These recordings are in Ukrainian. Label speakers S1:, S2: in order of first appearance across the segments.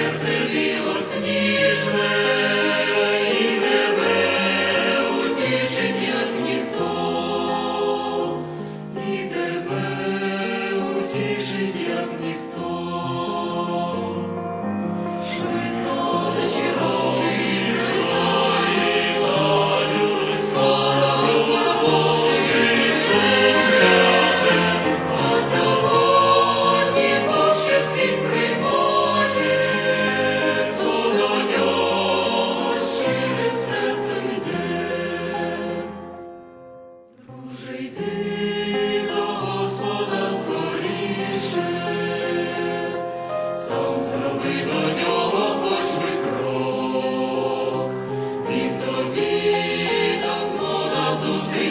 S1: серце білосніжне,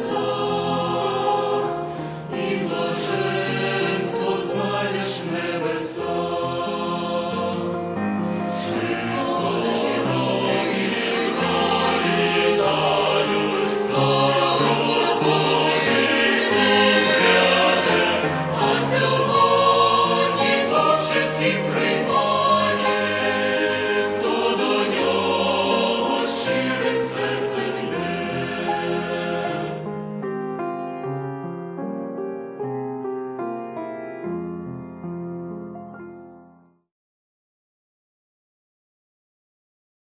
S1: soul.